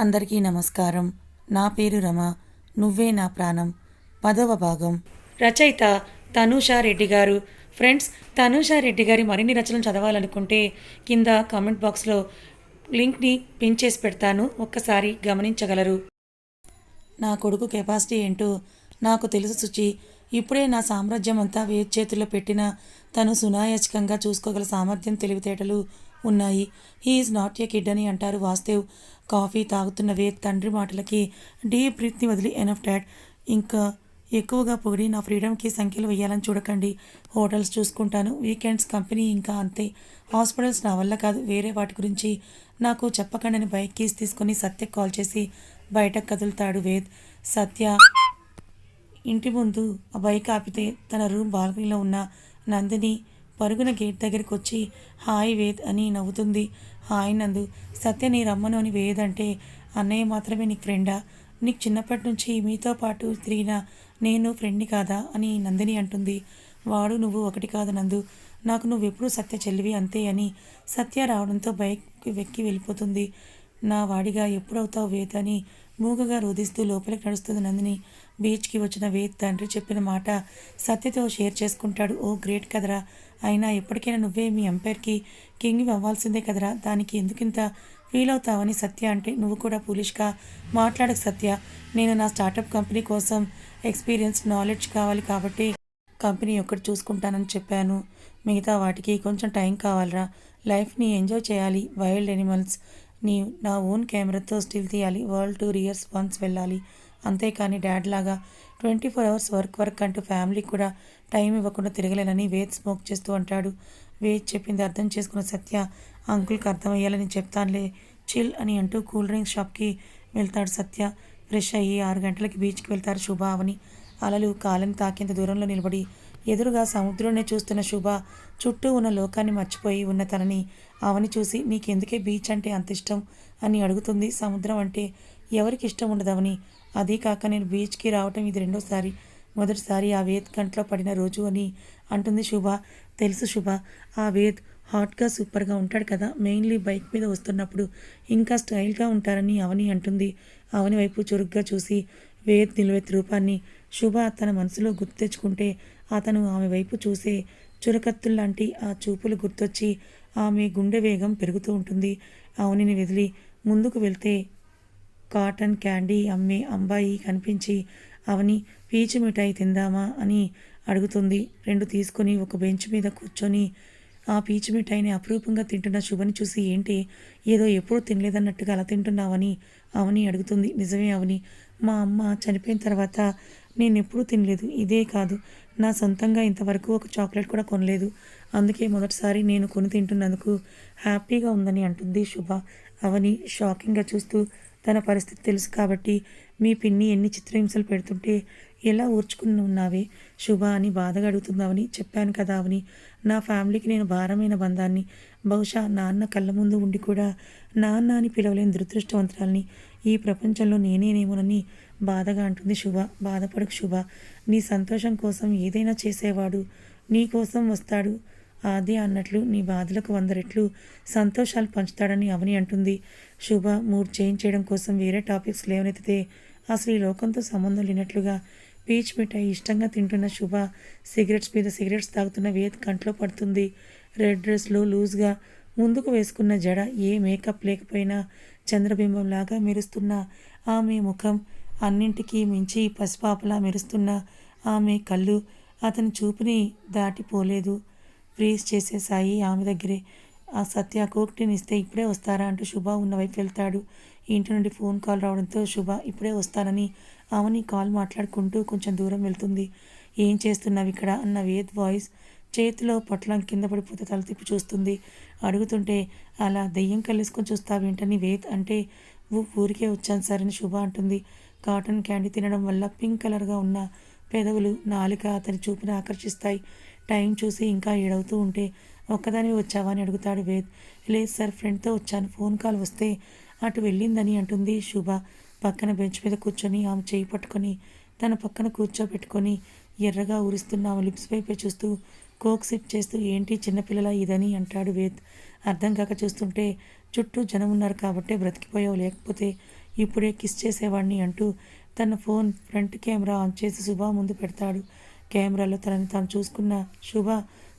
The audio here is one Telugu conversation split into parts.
అందరికీ నమస్కారం. నా పేరు రమ. నువ్వే నా ప్రాణం. పదవ భాగం. రచయిత తనూషా రెడ్డి గారు. ఫ్రెండ్స్ తనూషా రెడ్డి గారి మరిన్ని రచనలు చదవాలనుకుంటే కింద కామెంట్ బాక్స్లో లింక్ని పిన్ చేసి పెడతాను. ఒక్కసారి గమనించగలరు. నా కొడుకు కెపాసిటీ ఏంటో నాకు తెలుసు సుచి. ఇప్పుడే నా సామ్రాజ్యం అంతా వేద్ చేతుల్లో పెట్టిన తను సునాయాచికంగా చూసుకోగల సామర్థ్యం తెలివితేటలు ఉన్నాయి. హీఈస్ నాట్ ఏ కిడ్ అని అంటారు వాస్తేవ్. కాఫీ తాగుతున్న వేద్ తండ్రి మాటలకి డీప్ బ్రీత్ని వదిలి ఎనఫ్ డాడ్. ఇంకా ఎక్కువగా పొగిడి నా ఫ్రీడమ్కి సంఖ్యలు వేయాలని చూడకండి. హోటల్స్ చూసుకుంటాను వీకెండ్స్ కంపెనీ ఇంకా అంతే. హాస్పిటల్స్ నా వల్ల కాదు వేరే వాటి గురించి నాకు చెప్పకండి బైక్ కీస్ తీసుకొని సత్యకు కాల్ చేసి బయటకు కదులుతాడు వేద్. సత్య ఇంటి ముందు ఆ బైక్ ఆపితే తన రూమ్ బాల్కనీలో ఉన్న నందిని పరుగున గేట్ దగ్గరికి వచ్చి హాయ్ వేద్ అని నవ్వుతుంది. హాయ్ నందు సత్య నీ రమ్మను అని వేయదంటే అంటే అన్నయ్య మాత్రమే నీకు ఫ్రెండా. నీకు చిన్నప్పటి నుంచి మీతో పాటు తిరిగిన నేను ఫ్రెండ్ని కాదా అని నందిని అంటుంది. వాడు నువ్వు ఒకటి కాదు నందు. నాకు నువ్వెప్పుడు సత్య చెల్లివి అంతే అని సత్య రావడంతో బైక్ వెక్కి వెళ్ళిపోతుంది. నా వాడిగా ఎప్పుడవుతావు వేద్ అని మూగగా రోధిస్తూ లోపలికి నడుస్తుంది నందిని. బీచ్కి వచ్చిన వేద్ తండ్రి చెప్పిన మాట సత్యతో షేర్ చేసుకుంటాడు. ఓ గ్రేట్ కదరా. అయినా ఎప్పటికైనా నువ్వే మీ ఎంపైర్కి కింగ్ అవ్వాల్సిందే కదరా. దానికి ఎందుకింత ఫీల్ అవుతావని సత్య అంటే నువ్వు కూడా పూలిష్గా మాట్లాడక సత్య. నేను నా స్టార్టప్ కంపెనీ కోసం ఎక్స్పీరియన్స్ నాలెడ్జ్ కావాలి కాబట్టి కంపెనీ ఒక్కటి చూసుకుంటానని చెప్పాను. మిగతా వాటికి కొంచెం టైం కావాలరా. లైఫ్ని ఎంజాయ్ చేయాలి. వైల్డ్ ఎనిమల్స్ నీ నా ఓన్ కెమెరాతో స్టిల్ తీయాలి. వరల్డ్ టూర్ ఇయర్స్ వన్స్ వెళ్ళాలి. అంతేకాని డాడ్ లాగా twenty four hours work work అంటూ ఫ్యామిలీకి కూడా టైం ఇవ్వకుండా తిరగలేనని వేద్ స్మోక్ చేస్తూ అంటాడు వేద్ చెప్పింది అర్థం చేసుకున్న సత్య అంకుల్కి అర్థమయ్యాలని చెప్తానులే చిల్ అని అంటూ కూల్ డ్రింక్స్ షాప్కి వెళ్తాడు సత్య. ఫ్రెష్ అయ్యి ఆరు గంటలకి బీచ్కి వెళ్తారు శుభ అవని. అలలు కాలని తాకేంత దూరంలో నిలబడి ఎదురుగా సముద్రంనే చూస్తున్న శుభ చుట్టూ ఉన్న లోకాన్ని మర్చిపోయి ఉన్న తనని అవని చూసి నీకెందుకే బీచ్ అంటే అంత ఇష్టం? అని అడుగుతుంది. సముద్రం అంటే ఎవరికి ఇష్టం ఉండదవని. అదీ కాక నేను బీచ్కి రావటం ఇది రెండోసారి. మొదటిసారి ఆ వేద్ కంట్లో పడిన రోజు అని అంటుంది శుభ. తెలుసు శుభ ఆ వేద్ హాట్గా సూపర్గా ఉంటాడు కదా. మెయిన్లీ బైక్ మీద వస్తున్నప్పుడు ఇంకా స్టైల్గా ఉంటారని అవని అంటుంది. అవని వైపు చురుగ్గా చూసి వేద్ నిలువెత్తి రూపాన్ని. శుభ తన మనసులో గుర్తు తెచ్చుకుంటే అతను ఆమె వైపు చూసే చురకత్తుల్లాంటి ఆ చూపులు గుర్తొచ్చి ఆమె గుండె వేగం పెరుగుతూ ఉంటుంది. అవనిని వదిలి ముందుకు వెళ్తే కాటన్ క్యాండీ అమ్మే అంబాయి కనిపించి అవని పీచు మిఠాయి తిందామా? అని అడుగుతుంది. రెండు తీసుకొని ఒక బెంచ్ మీద కూర్చొని ఆ పీచు మిఠాయిని అపురూపంగా తింటున్న శుభని చూసి ఏంటి? ఏదో ఎప్పుడూ తినలేదన్నట్టుగా అలా తింటున్నావని? అవని అడుగుతుంది. నిజమే అవని. మా అమ్మ చనిపోయిన తర్వాత నేను ఎప్పుడూ తినలేదు. ఇదే కాదు. నా సొంతంగా ఇంతవరకు ఒక చాక్లెట్ కూడా కొనలేదు. అందుకే మొదటిసారి నేను కొని తింటున్నందుకు హ్యాపీగా ఉందని అంటుంది శుభ. అవని షాకింగ్గా చూస్తూ తన పరిస్థితి తెలుసు కాబట్టి మీ పిన్ని ఎన్ని చిత్రహింసలు పెడుతుంటే ఎలా ఊర్చుకుని ఉన్నావే శుభ అని బాధగా అడుగుతుందావని చెప్పాను కదా అవని నా ఫ్యామిలీకి నేను భారమైన బంధాన్ని బహుశా నాన్న కళ్ళ ముందు ఉండి కూడా నాన్న అని పిలవలేని దురదృష్టవంతురాల్ని ఈ ప్రపంచంలో నేనేనేమోనని బాధగా అంటుంది శుభ. బాధపడకు శుభ. నీ సంతోషం కోసం ఏదైనా చేసేవాడు నీ కోసం వస్తాడు. ఆది అన్నట్లు నీ బాధలకు వంద రెట్లు సంతోషాలు పంచుతాడని అవని అంటుంది. శుభ మూడ్ చేంజ్ చేయడం కోసం వేరే టాపిక్స్ లేవనెత్తితే అసలు ఈ లోకంతో సంబంధం లేనట్లుగా పీచ్ మిఠాయి ఇష్టంగా తింటున్న శుభ సిగరెట్స్ మీద సిగరెట్స్ తాగుతున్న వేద్ కంట్లో పడుతుంది. రెడ్ డ్రెస్లో లూజ్గా ముందుకు వేసుకున్న జడ ఏ మేకప్ లేకపోయినా చంద్రబింబంలాగా మెరుస్తున్న ఆమె ముఖం అన్నింటికీ మించి పసిపాపలా మెరుస్తున్న ఆమె కళ్ళు అతని చూపుని దాటిపోలేదు. ఫ్రీజ్ చేసేసాయి ఆమె దగ్గరే. ఆ సత్య కోక్టినిస్తే ఇప్పుడే వస్తారా అంటూ శుభ ఉన్న వైపు వెళ్తాడు. ఇంటి నుండి ఫోన్ కాల్ రావడంతో శుభ ఇప్పుడే వస్తానని ఆమెని కాల్ మాట్లాడుకుంటూ కొంచెం దూరం వెళ్తుంది. ఏం చేస్తున్నావు ఇక్కడ? అన్న వేద్ వాయిస్ చేతిలో పొట్లం కింద పడిపోతే తల తిప్పి చూస్తుంది. అడుగుతుంటే అలా దెయ్యం కలుసుకొని చూస్తావేంటని వేద్ అంటే ఊరికే వచ్చాను సరే అని శుభ అంటుంది. కాటన్ క్యాండీ తినడం వల్ల పింక్ కలర్గా ఉన్న పెదవులు నాలిక అతని చూపును ఆకర్షిస్తాయి. టైం చూసి ఇంకా ఏడవుతూ ఉంటే ఒక్కదాని వచ్చావా? అని అడుగుతాడు వేద్. లేదు సార్ ఫ్రెండ్తో వచ్చాను. ఫోన్ కాల్ వస్తే అటు వెళ్ళిందని అంటుంది శుభ. పక్కన బెంచ్ మీద కూర్చొని ఆమె చేయి పట్టుకొని తన పక్కన కూర్చోబెట్టుకొని ఎర్రగా ఊరిస్తున్న ఆమె లిప్స్ వైపే చూస్తూ కోక్ సిప్ చేస్తూ ఏంటి చిన్నపిల్లల ఇదని అంటాడు వేద్. అర్థం కాక చూస్తుంటే చుట్టూ జనం ఉన్నారు కాబట్టే బ్రతికిపోయావు. లేకపోతే ఇప్పుడే కిస్ చేసేవాడిని అంటూ తన ఫోన్ ఫ్రంట్ కెమెరా ఆన్ చేసి శుభ ముందు పెడతాడు. కెమెరాలో తనని తాను చూసుకున్న శుభ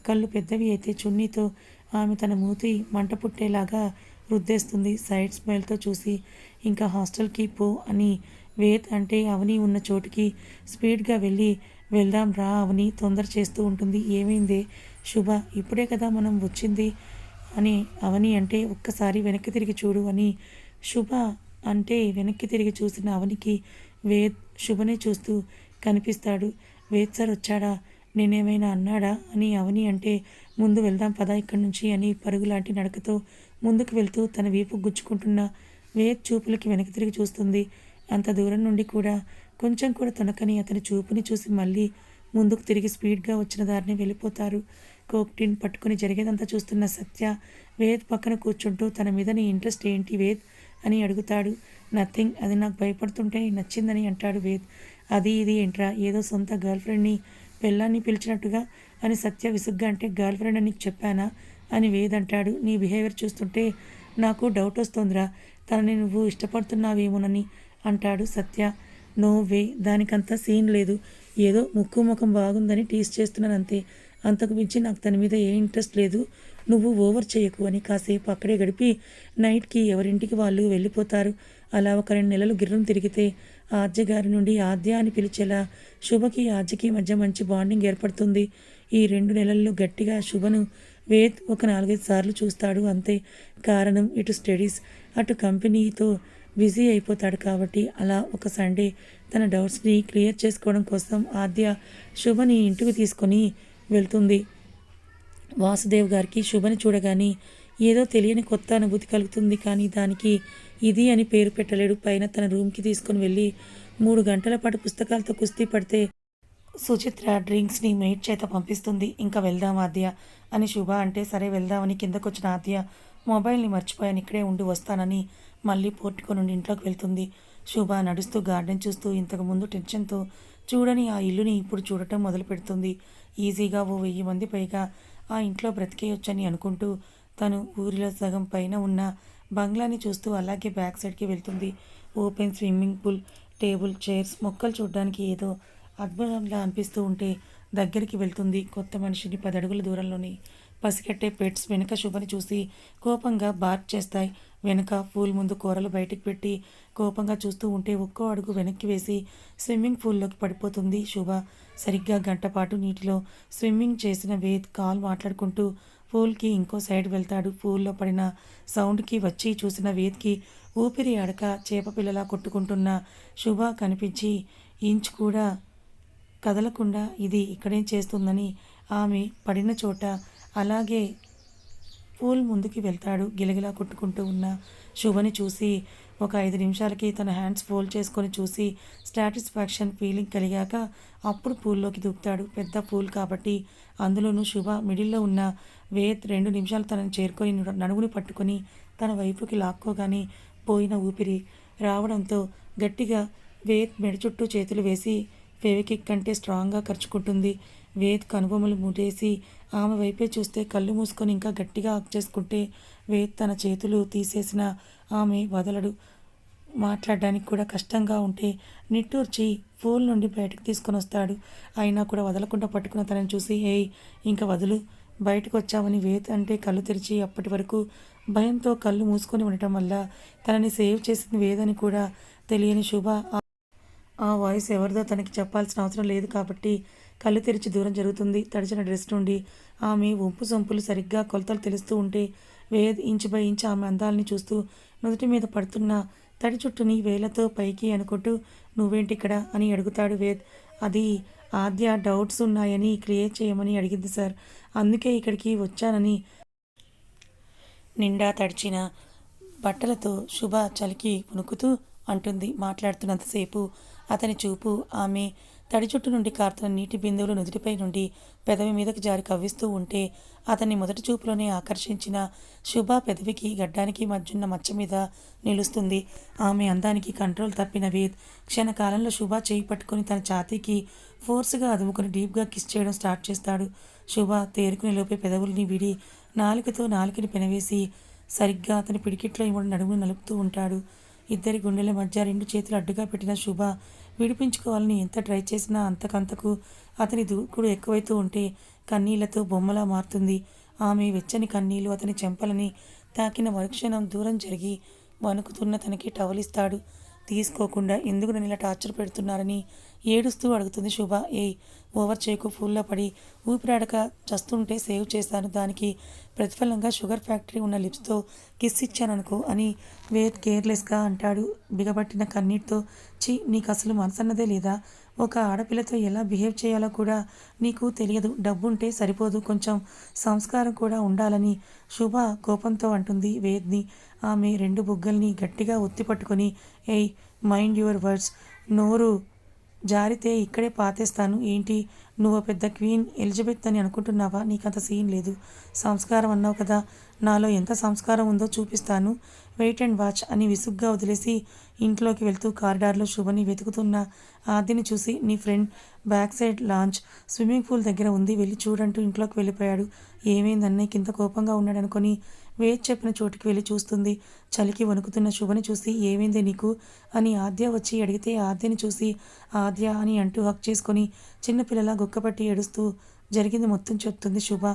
కళ్ళు పెద్దవి అయితే చున్నీతో ఆమె తన మూతి మంట పుట్టేలాగా రుద్దేస్తుంది. సైడ్ స్మైల్తో చూసి ఇంకా హాస్టల్కి పో అని వేద్ అంటే అవని ఉన్న చోటుకి స్పీడ్గా వెళ్ళి వెళ్దాం రా అవని తొందర చేస్తూ ఉంటుంది. ఏమైంది శుభ? ఇప్పుడే కదా మనం వచ్చింది అని అవని అంటే ఒక్కసారి వెనక్కి తిరిగి చూడు అని శుభ అంటే వెనక్కి తిరిగి చూసిన అవనికి వేద్ శుభనే చూస్తూ కనిపిస్తాడు. వేద్ సార్ వచ్చాడా? నేనేమైనా అన్నాడా? అని అవని అంటే ముందు వెళ్దాం పదా ఇక్కడి నుంచి అని పరుగులాంటి నడకతో ముందుకు వెళ్తూ తన వీపు గుచ్చుకుంటున్న వేద్ చూపులకి వెనక్కి తిరిగి చూస్తుంది. అంత దూరం నుండి కూడా కొంచెం కూడా తొనకని అతని చూపుని చూసి మళ్ళీ ముందుకు తిరిగి స్పీడ్గా వచ్చిన దారిని వెళ్ళిపోతారు. కోక్టిన్ పట్టుకుని జరిగేదంతా చూస్తున్న సత్య వేద్ పక్కన కూర్చుంటూ తన మీద నీ ఇంట్రెస్ట్ ఏంటి వేద్? అని అడుగుతాడు. నథింగ్ అది నాకు భయపడుతుంటే నచ్చిందని అంటాడు వేద్. అది ఇది ఏంట్రా? ఏదో సొంత గర్ల్ ఫ్రెండ్ని పెళ్ళాన్ని పిలిచినట్టుగా అని సత్య విసుగ్గా అంటే గర్ల్ ఫ్రెండ్ అని చెప్పానా? అని వేద్ అంటాడు. నీ బిహేవియర్ చూస్తుంటే నాకు డౌట్ వస్తుందిరా. తనని నువ్వు ఇష్టపడుతున్నావేమోనని అంటాడు సత్య. నో వే దానికంత సీన్ లేదు. ఏదో ముక్కు ముఖం బాగుందని టీస్ చేస్తున్నాను అంతే అంతకు మించి నాకు తన మీద ఏ ఇంట్రెస్ట్ లేదు. నువ్వు ఓవర్ చేయకు అని కాసేపు అక్కడే గడిపి నైట్కి ఎవరింటికి వాళ్ళు వెళ్ళిపోతారు. అలా ఒక రెండు నెలలు గిర్రం తిరిగితే ఆద్య గారి నుండి ఆద్య అని పిలిచేలా శుభకి ఆద్యకి మధ్య మంచి బాండింగ్ ఏర్పడుతుంది. ఈ రెండు నెలల్లో గట్టిగా శుభను వేద్ ఒక నాలుగైదు సార్లు చూస్తాడు. అంతే కారణం ఇటు స్టడీస్ అటు కంపెనీతో బిజీ అయిపోతాడు కాబట్టి అలా ఒక సండే తన డౌట్స్ని క్లియర్ చేసుకోవడం కోసం ఆద్య శుభని ఇంటికి తీసుకొని వెళ్తుంది. వాసుదేవ్ గారికి శుభని చూడగానే ఏదో తెలియని కొత్త అనుభూతి కలుగుతుంది కానీ దానికి ఇది అని పేరు పెట్టలేడు. పైన తన రూమ్కి తీసుకొని వెళ్ళి మూడు గంటల పాటు పుస్తకాలతో కుస్తీ పడితే సుచిత్ర డ్రింక్స్ని మేట్ చేత పంపిస్తుంది. ఇంకా వెళ్దాం ఆద్య అని శుభ అంటే సరే వెళ్దామని కిందకొచ్చిన ఆద్య మొబైల్ని మర్చిపోయాను. ఇక్కడే ఉండి వస్తానని మళ్ళీ పోర్టుకో నుండి ఇంట్లోకి వెళ్తుంది. శుభ నడుస్తూ గార్డెన్ చూస్తూ ఇంతకు ముందు టెన్షన్తో చూడని ఆ ఇల్లుని ఇప్పుడు చూడటం మొదలు పెడుతుంది ఈజీగా ఓ వెయ్యి మంది పైగా ఆ ఇంట్లో బ్రతికేయొచ్చని అనుకుంటూ తను ఊరిలో సగం పైన ఉన్న బంగ్లాని చూస్తూ అలాగే బ్యాక్ సైడ్కి వెళ్తుంది. Open swimming pool table chairs మొక్కలు చూడడానికి ఏదో అద్భుతంలా అనిపిస్తూ ఉంటే దగ్గరికి వెళ్తుంది కొత్త మనిషిని పదడుగుల దూరంలోని పసిగట్టే పెట్స్ వెనుక శుభని చూసి కోపంగా బార్క్ చేస్తాయి. వెనుక పూల్ ముందు కూరలు బయటికి పెట్టి కోపంగా చూస్తూ ఉంటే ఒక్కో అడుగు వెనక్కి వేసి స్విమ్మింగ్ పూల్లోకి పడిపోతుంది శుభ. సరిగ్గా గంటపాటు నీటిలో స్విమ్మింగ్ చేసిన వేద్ కాల్ మాట్లాడుకుంటూ పూల్కి ఇంకో సైడ్ వెళ్తాడు. పూల్లో పడిన సౌండ్కి వచ్చి చూసిన వేద్కి ఊపిరి అడక చేప పిల్లలా కొట్టుకుంటున్న శుభ కనిపించి ఇంచ్ కూడా కదలకుండా ఇది ఇక్కడేం చేస్తుందని ఆమె పడిన చోట అలాగే పూల్ ముందుకి వెళ్తాడు. గిలగిలా కొట్టుకుంటూ ఉన్న శుభని చూసి ఒక ఐదు నిమిషాలకి తన హ్యాండ్స్ ఫోల్డ్ చేసుకొని చూసి సాటిస్ఫాక్షన్ ఫీలింగ్ కలిగాక అప్పుడు పూల్లోకి దూకుతాడు. పెద్ద పూల్ కాబట్టి అందులోనూ శుభ మిడిల్లో ఉన్న వేత్ రెండు నిమిషాలు తనని చేరుకొని నడుముని పట్టుకొని తన వైపుకి లాక్కోగానే పోయిన ఊపిరి రావడంతో గట్టిగా వేత్ మెడ చుట్టూ చేతులు వేసి ఫెవికిక్ కంటే స్ట్రాంగ్గా ఖర్చుకుంటుంది వేద్ కనుబొమ్మలు ముడేసి ఆమె వైపే చూస్తే కళ్ళు మూసుకొని ఇంకా గట్టిగా హక్ చేసుకుంటే వేద్ తన చేతులు తీసేసిన ఆమె వదలడు. మాట్లాడడానికి కూడా కష్టంగా ఉంటే నిట్టూర్చి ఫోన్ నుండి బయటకు తీసుకొని వస్తాడు. అయినా కూడా వదలకుండా పట్టుకున్న తనని చూసి ఏయ్ ఇంకా వదులు. బయటకు వచ్చామని వేద్ అంటే కళ్ళు తెరిచి అప్పటి వరకు భయంతో కళ్ళు మూసుకొని ఉండటం వల్ల తనని సేవ్ చేసింది వేదని కూడా తెలియని శుభ ఆ వాయిస్ ఎవరిదో తనకి చెప్పాల్సిన అవసరం లేదు కాబట్టి కళ్ళు తెరిచి దూరం జరుగుతుంది. తడిచిన డ్రెస్ నుండి ఆమె ఉంపు సొంపులు సరిగ్గా కొలతలు తెలుస్తూ ఉంటే వేద్ ఇంచు బై ఇంచు ఆమె అందాలని చూస్తూ నుదుటి మీద పడుతున్న తడి చుట్టుని వేలతో పైకి అనుకుంటూ నువ్వేంటి ఇక్కడ? అని అడుగుతాడు వేద్. అది ఆద్య డౌట్స్ ఉన్నాయని క్లియర్ చేయమని అడిగింది సార్. అందుకే ఇక్కడికి వచ్చానని. నిండా తడిచిన బట్టలతో శుభ చలికి వణుకుతూ అంటుంది మాట్లాడుతున్నంతసేపు. అతని చూపు ఆమె తడి చుట్టు నుండి కారుతున్న నీటి బిందువులు నుదుటిపై నుండి పెదవి మీదకి జారి కవ్విస్తూ ఉంటే అతన్ని మొదటి చూపులోనే ఆకర్షించిన శుభ పెదవికి గడ్డానికి మధ్యున్న మచ్చ మీద నిలుస్తుంది. ఆమె అందానికి కంట్రోల్ తప్పిన వేద్ క్షణకాలంలో శుభ చేయి పట్టుకుని తన ఛాతీకి ఫోర్స్గా అదుముకుని డీప్గా కిస్ చేయడం స్టార్ట్ చేస్తాడు. శుభ తేరుకుని లోపే పెదవుల్ని విడి నాలుకతో నాలుకని పెనవేసి సరిగ్గా అతని పిడికిట్లో ఇవ్వడం నడుమును నలుపుతూ ఉంటాడు. ఇద్దరి గుండెల మధ్య రెండు చేతులు అడ్డుగా పెట్టిన శుభ విడిపించుకోవాలని ఎంత ట్రై చేసినా అంతకంతకు అతని దూకుడు ఎక్కువైతూ ఉంటే కన్నీళ్ళతో బొమ్మలా మారుతుంది. ఆమె వెచ్చని కన్నీళ్ళు అతని చెంపలని తాకిన మరుక్షణం దూరం జరిగి వణుకుతున్న తనకి టవలిస్తాడు. తీసుకోకుండా ఎందుకు నన్ను ఇలా టార్చర్ పెడుతున్నారని ఏడుస్తూ అడుగుతుంది శుభ. ఏయ్ ఓవర్ చేయకు ఫుల్లో పడి ఊపిరాడక చస్తుంటే సేవ్ చేశాను దానికి ప్రతిఫలంగా షుగర్ ఫ్యాక్టరీ ఉన్న లిప్స్తో కిస్ ఇచ్చాననుకో అని వేద్ కేర్లెస్గా అంటాడు. బిగబట్టిన కన్నీటితో చి నీకు అసలు మనసన్నదే లేదా? ఒక ఆడపిల్లతో ఎలా బిహేవ్ చేయాలో కూడా నీకు తెలియదు. డబ్బుంటే సరిపోదు. కొంచెం సంస్కారం కూడా ఉండాలని శుభ కోపంతో అంటుంది వేద్ని ఆమె రెండు బుగ్గల్ని గట్టిగా ఒత్తి పట్టుకొని ఏయ్ మైండ్ యువర్ వర్డ్స్. నోరు జారితే ఇక్కడే పాతేస్తాను. ఏంటి? నువ్వు పెద్ద క్వీన్ ఎలిజబెత్ అని అనుకుంటున్నావా? నీకంత సీన్ లేదు. సంస్కారం అన్నావు కదా. నాలో ఎంత సంస్కారం ఉందో చూపిస్తాను. వెయిట్ అండ్ వాచ్ అని విసుగ్గా వదిలేసి ఇంట్లోకి వెళ్తూ కారిడార్లో శుభని వెతుకుతున్న ఆదిని చూసి నీ friend back side lounge swimming pool దగ్గర ఉంది. వెళ్ళి చూడంటూ ఇంట్లోకి వెళ్ళిపోయాడు. ఏమైంది అన్నయ్య కింద కోపంగా ఉన్నాడు అనుకొని వేద్ చెప్పిన చోటుకి వెళ్ళి చూస్తుంది. చలికి వణుకుతున్న శుభని చూసి ఏమైంది నీకు? అని ఆద్య వచ్చి అడిగితే ఆద్యని చూసి ఆద్య అని అంటూ హక్ చేసుకొని చిన్నపిల్లల గుక్కపట్టి ఏడుస్తూ జరిగింది. మొత్తం చెప్తుంది శుభ.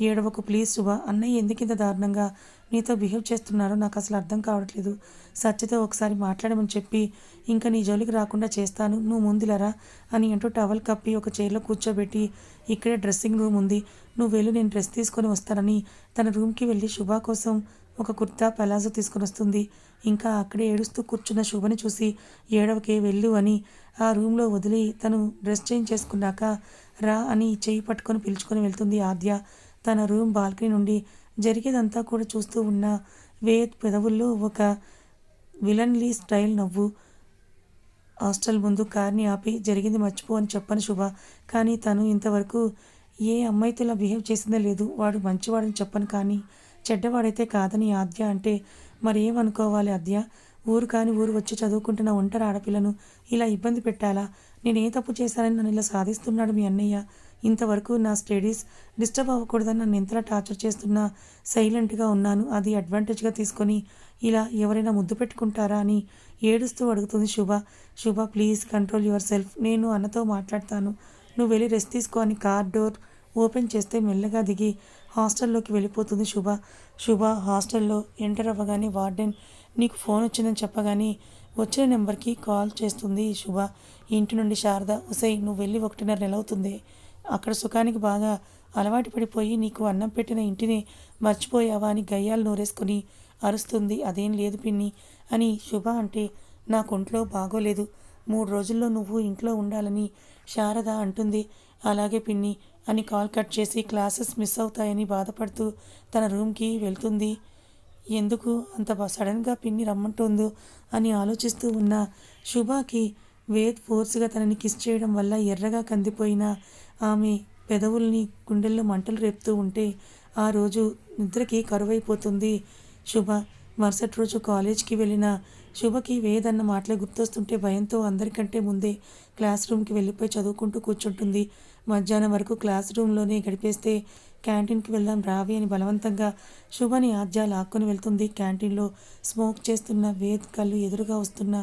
ఏడవకు ప్లీజ్ శుభ. అన్నయ్య ఎందుకు ఇంత దారుణంగా నీతో బిహేవ్ చేస్తున్నారో నాకు అసలు అర్థం కావట్లేదు. సత్యతో ఒకసారి మాట్లాడమని చెప్పి ఇంకా నీ జోలికి రాకుండా చేస్తాను. నువ్వు ముందులరా అని అంటూ టవల్ కప్పి ఒక చైర్లో కూర్చోబెట్టి ఇక్కడే డ్రెస్సింగ్ రూమ్ ఉంది. నువ్వు వెళ్ళు నేను డ్రెస్ తీసుకొని వస్తానని. తన రూమ్కి వెళ్ళి శుభ కోసం ఒక కుర్తా పలాజో తీసుకొని వస్తుంది. ఇంకా అక్కడే ఏడుస్తూ కూర్చున్న శుభని చూసి ఏడవకే వెళ్ళు అని ఆ రూమ్లో వదిలి తను డ్రెస్ చేంజ్ చేసుకున్నాక రా అని చేయి పట్టుకొని పిలుచుకొని వెళ్తుంది ఆద్య. తన రూమ్ బాల్కనీ నుండి జరిగేదంతా కూడా చూస్తూ ఉన్న వేద్ పెదవుల్లో ఒక విలన్లీ స్టైల్ నవ్వు. హాస్టల్ ముందు కార్ని ఆపి జరిగింది మర్చిపో అని చెప్పను శుభ. కానీ తను ఇంతవరకు ఏ అమ్మాయితో ఇలా బిహేవ్ చేసిందే లేదు. వాడు మంచివాడని చెప్పను కానీ చెడ్డవాడైతే కాదని ఆద్య అంటే మరి ఏమనుకోవాలి ఆద్య? ఊరు కాని ఊరు వచ్చి చదువుకుంటున్న ఒంటరి ఆడపిల్లను ఇలా ఇబ్బంది పెట్టాలా? నేను ఏ తప్పు చేశానని నన్ను ఇలా సాధిస్తున్నాడు మీ అన్నయ్య. ఇంతవరకు నా స్టడీస్ డిస్టర్బ్ అవ్వకూడదని నన్ను ఎంతలా టార్చర్ చేస్తున్నా సైలెంట్గా ఉన్నాను అది అడ్వాంటేజ్గా తీసుకొని ఇలా ఎవరైనా ముద్దు పెట్టుకుంటారా అని ఏడుస్తూ అడుగుతుంది శుభ. శుభ ప్లీజ్ కంట్రోల్ యువర్ సెల్ఫ్. నేను అన్నతో మాట్లాడతాను. నువ్వు వెళ్ళి రెస్ట్ తీసుకో అని కార్ డోర్ ఓపెన్ చేస్తే మెల్లగా దిగి హాస్టల్లోకి వెళ్ళిపోతుంది శుభ. శుభ హాస్టల్లో ఎంటర్ అవ్వగానే వార్డెన్ నీకు ఫోన్ వచ్చిందని చెప్పగానే వచ్చిన నెంబర్కి కాల్ చేస్తుంది శుభ. ఇంటి నుండి శారద ఉసై నువ్వు వెళ్ళి ఒకటిన్నర నెల అవుతుంది అక్కడ సుఖానికి బాగా అలవాటు పడిపోయి నీకు అన్నం పెట్టిన ఇంటిని మర్చిపోయావా అని గయ్యాలు నూరేసుకుని అరుస్తుంది. అదేం లేదు పిన్ని అని శుభ అంటే నాకు ఒంట్లో బాగోలేదు. మూడు రోజుల్లో నువ్వు ఇంట్లో ఉండాలని శారద అంటుంది. అలాగే పిన్ని అని కాల్ కట్ చేసి క్లాసెస్ మిస్ అవుతాయని బాధపడుతూ తన రూమ్కి వెళ్తుంది. ఎందుకు అంత సడన్గా పిన్ని రమ్మంటుందో అని ఆలోచిస్తూ ఉన్న శుభాకి వేద్ ఫోర్స్గా తనని కిస్ చేయడం వల్ల ఎర్రగా కందిపోయిన ఆమె పెదవుల్ని గుండెల్లో మంటలు రేపుతూ ఉంటే ఆ రోజు నిద్రకి కరువైపోతుంది. శుభ మరుసటి రోజు కాలేజ్కి వెళ్ళిన శుభకి వేద్ అన్న మాటలు గుర్తొస్తుంటే భయంతో అందరికంటే ముందే క్లాస్ రూమ్కి వెళ్ళిపోయి చదువుకుంటూ కూర్చుంటుంది. మధ్యాహ్నం వరకు క్లాస్ రూమ్లోనే గడిపేస్తే క్యాంటీన్కి వెళ్దాం రావి అని బలవంతంగా శుభని ఆద్య లాక్కొని వెళ్తుంది. క్యాంటీన్లో స్మోక్ చేస్తున్న వేద్ కళ్ళు ఎదురుగా వస్తున్న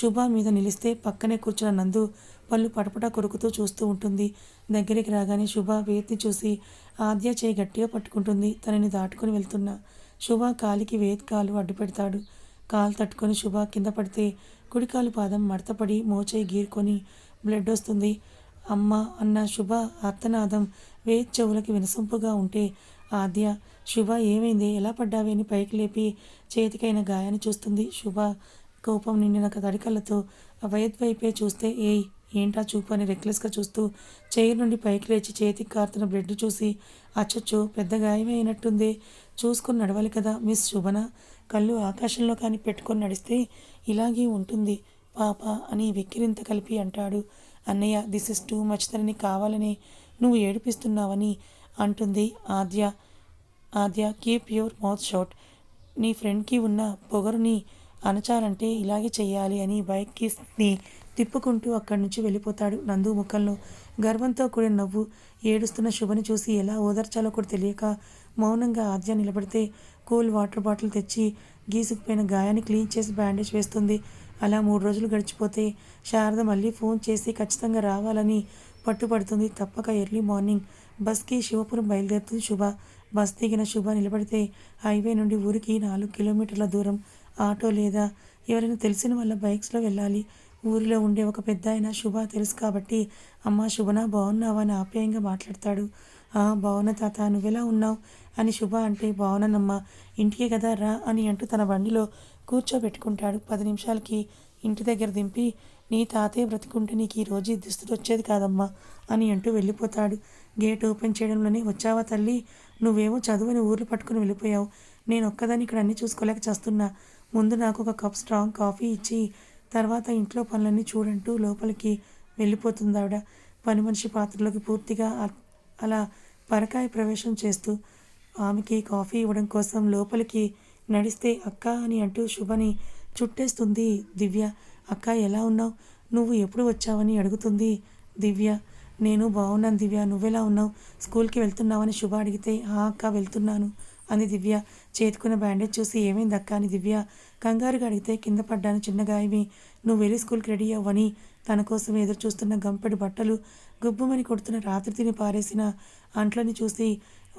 శుభ మీద నిలిస్తే పక్కనే కూర్చున్న నందు పళ్ళు పటపట కొరుకుతూ చూస్తూ ఉంటుంది. దగ్గరికి రాగానే శుభ వేద్ని చూసి ఆద్య చేయి గట్టిగా పట్టుకుంటుంది. తనని దాటుకొని వెళ్తున్న శుభ కాలికి వేద్ కాలు అడ్డు పెడతాడు కాలు తట్టుకొని శుభ కింద పడితే కుడికాలు పాదం మడతపడి మోచేయి గీరుకొని బ్లడ్ వస్తుంది. అమ్మ అన్న శుభ అర్థనాదం వేద్ చెవులకి వినసొంపుగా ఉంటే ఆద్య శుభ ఏమైంది? ఎలా పడ్డావే? అని పైకి లేపి చేతికైన గాయాన్ని చూస్తుంది. శుభ కోపం నిండిన తడికళ్ళతో వైద్ వైపే చూస్తే ఏయ్ ఏంటా చూపు? అని రెక్లెస్గా చూస్తూ చైర్ నుండి పైకి లేచి చేతికి కారుతున్న బ్లడ్ చూసి అచ్చొచ్చు పెద్ద గాయమే అయినట్టుంది. చూసుకుని నడవాలి కదా మిస్ శుభన? కళ్ళు ఆకాశంలో కానీ పెట్టుకొని నడిస్తే ఇలాగే ఉంటుంది. పాప అని వెక్కిరింత కలిపి అంటాడు. అన్నయ్య దిస్ ఇస్ టూ మచ్ తనని కావాలని నువ్వు ఏడిపిస్తున్నావని అంటుంది Aadya. Aadya keep your mouth shut నీ ఫ్రెండ్కి ఉన్న పొగరుని అణచాలంటే ఇలాగే చేయాలి అని బైక్కి తిప్పుకుంటూ అక్కడి నుంచి వెళ్ళిపోతాడు నందు ముఖంలో. గర్వంతో కూడిన నవ్వు ఏడుస్తున్న శుభని చూసి ఎలా ఓదార్చాలో కూడా తెలియక మౌనంగా ఆద్య నిలబడితే కూల్ వాటర్ బాటిల్ తెచ్చి గీసుకుపోయిన గాయాన్ని క్లీన్ చేసి బ్యాండేజ్ వేస్తుంది. అలా మూడు రోజులు గడిచిపోతే శారద మళ్ళీ ఫోన్ చేసి ఖచ్చితంగా రావాలని పట్టుపడుతుంది తప్పక ఎర్లీ మార్నింగ్ బస్కి శివపురం బయలుదేరుతుంది శుభ. బస్ దిగిన శుభ నిలబడితే హైవే నుండి ఊరికి నాలుగు కిలోమీటర్ల దూరం. ఆటో లేదా ఎవరైనా తెలిసిన వాళ్ళ బైక్స్లో వెళ్ళాలి. ఊరిలో ఉండే ఒక పెద్ద ఆయన శుభ తెలుసు కాబట్టి అమ్మ శుభనా బాగున్నావా? అని ఆప్యాయంగా మాట్లాడతాడు. బావున తాత నువ్వెలా ఉన్నావు? అని శుభ అంటే బాగున్నానమ్మా ఇంటికే కదా రా అని అంటూ తన బండిలో కూర్చోబెట్టుకుంటాడు. పది నిమిషాలకి ఇంటి దగ్గర దింపి నీ తాతయ్య బ్రతికుంటే నీకు ఈ రోజు దుస్తులు వచ్చేది కాదమ్మా అని అంటూ వెళ్ళిపోతాడు. గేట్ ఓపెన్ చేయడంలోనే వచ్చావా తల్లి? నువ్వేమో చదువుని ఊర్లు పట్టుకుని వెళ్ళిపోయావు. నేను ఒక్కదాన్ని ఇక్కడ అన్ని చూసుకోలేక చేస్తున్నా. ముందు నాకు ఒక కప్ స్ట్రాంగ్ కాఫీ ఇచ్చి తర్వాత ఇంట్లో పనులన్నీ చూడంటూ లోపలికి వెళ్ళిపోతుంది ఆవిడ పని మనిషి పాత్రలోకి పూర్తిగా అలా పరకాయ ప్రవేశం చేస్తూ ఆమెకి కాఫీ ఇవ్వడం కోసం లోపలికి నడిస్తే అక్క అని అంటూ శుభని చుట్టేస్తుంది దివ్య. అక్క ఎలా ఉన్నావు? నువ్వు ఎప్పుడు వచ్చావని అడుగుతుంది దివ్య. నేను బాగున్నాను దివ్య. నువ్వెలా ఉన్నావు? స్కూల్కి వెళ్తున్నావని శుభ అడిగితే ఆ అక్క వెళ్తున్నాను అని దివ్య చేతుకున్న బ్యాండేజ్ చూసి ఏమైంది అక్క అని దివ్య కంగారుగా అడిగితే కింద పడ్డాను చిన్న గాయమి నువ్వు వెళ్ళి స్కూల్కి రెడీ అవ్వని తన కోసం ఎదురు చూస్తున్న గంపెడు బట్టలు గుబ్బుమని కొడుతున్న రాత్రి తిని పారేసిన అంట్లని చూసి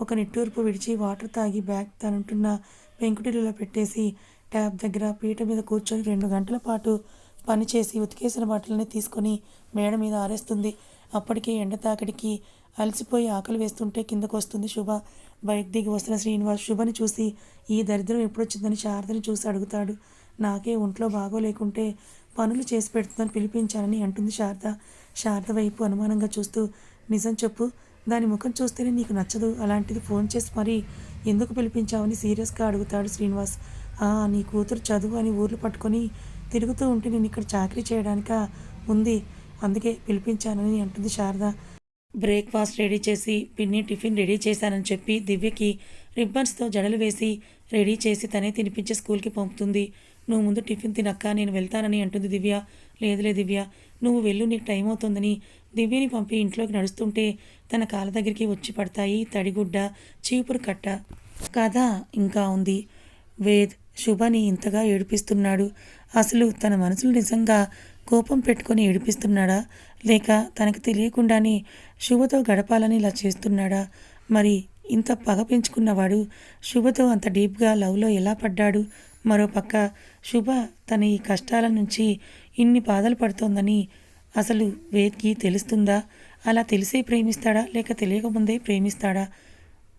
ఒక నిట్టూర్పు విడిచి వాటర్ తాగి బ్యాగ్ తనుంటున్న పెంకుటిలో పెట్టేసి ట్యాబ్ దగ్గర పీట మీద కూర్చొని రెండు గంటల పాటు పనిచేసి ఉతికేసిన బట్టలని తీసుకొని మేడ మీద ఆరేస్తుంది. అప్పటికే ఎండ తాకిడికి అలసిపోయి ఆకలి వేస్తుంటే కిందకు వస్తుంది శుభ. బైక్ దిగి వస్తున్న శ్రీనివాస్ శుభని చూసి ఈ దరిద్రం ఎప్పుడొచ్చిందని శారదని చూసి అడుగుతాడు. నాకే ఒంట్లో బాగోలేకుంటే పనులు చేసి పెడుతుందని పిలిపించానని అంటుంది శారద. శారద వైపు అనుమానంగా చూస్తూ నిజం చెప్పు. దాని ముఖం చూస్తేనే నీకు నచ్చదు. అలాంటిది ఫోన్ చేసి మరి ఎందుకు పిలిపించావని సీరియస్గా అడుగుతాడు శ్రీనివాస్. "ఆ, నీ కూతురు చదువు అని ఊర్లు పట్టుకొని తిరుగుతూ ఉంటే నేను ఇక్కడ చాకరీ చేయడానిక? ఉంది. అందుకే పిలిపించానని అంటుంది శారద. బ్రేక్ఫాస్ట్ రెడీ చేసి పిన్ని టిఫిన్ రెడీ చేశానని చెప్పి దివ్యకి రిబ్బన్స్తో జడలు వేసి రెడీ చేసి తనే తినిపించి స్కూల్కి పంపుతుంది. నువ్వు ముందు టిఫిన్ తినక్క నేను వెళ్తానని అంటుంది దివ్య. లేదులే దివ్య నువ్వు వెళ్ళు నీకు టైం అవుతుందని. దివ్యని పంపి ఇంట్లోకి నడుస్తుంటే తన కాళ్ళ దగ్గరికి వచ్చి పడతాయి తడిగుడ్డ చీపురు కట్ట. కథ ఇంకా ఉంది. వేద్ శుభని ఇంతగా ఏడిపిస్తున్నాడు. అసలు తన మనసులో నిజంగా కోపం పెట్టుకొని ఏడిపిస్తున్నాడా? లేక తనకు తెలియకుండానే శుభతో గడపాలని ఇలా చేస్తున్నాడా? మరి ఇంత పగ పెంచుకున్నవాడు శుభతో అంత డీప్గా లవ్లో ఎలా పడ్డాడు? మరోపక్క శుభ తన ఈ కష్టాల నుంచి ఇన్ని బాధలు పడుతోందని అసలు వేద్కి తెలుస్తుందా? అలా తెలిసే ప్రేమిస్తాడా? లేక తెలియకముందే ప్రేమిస్తాడా?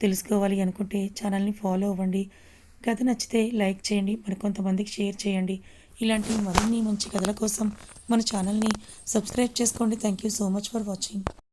తెలుసుకోవాలి అనుకుంటే ఛానల్ని ఫాలో అవ్వండి. కథ నచ్చితే లైక్ చేయండి మరికొంతమందికి షేర్ చేయండి. ఇలాంటి మరిన్ని మంచి కథల కోసం మన ఛానల్ని సబ్స్క్రైబ్ చేసుకోండి. Thank you so much for watching.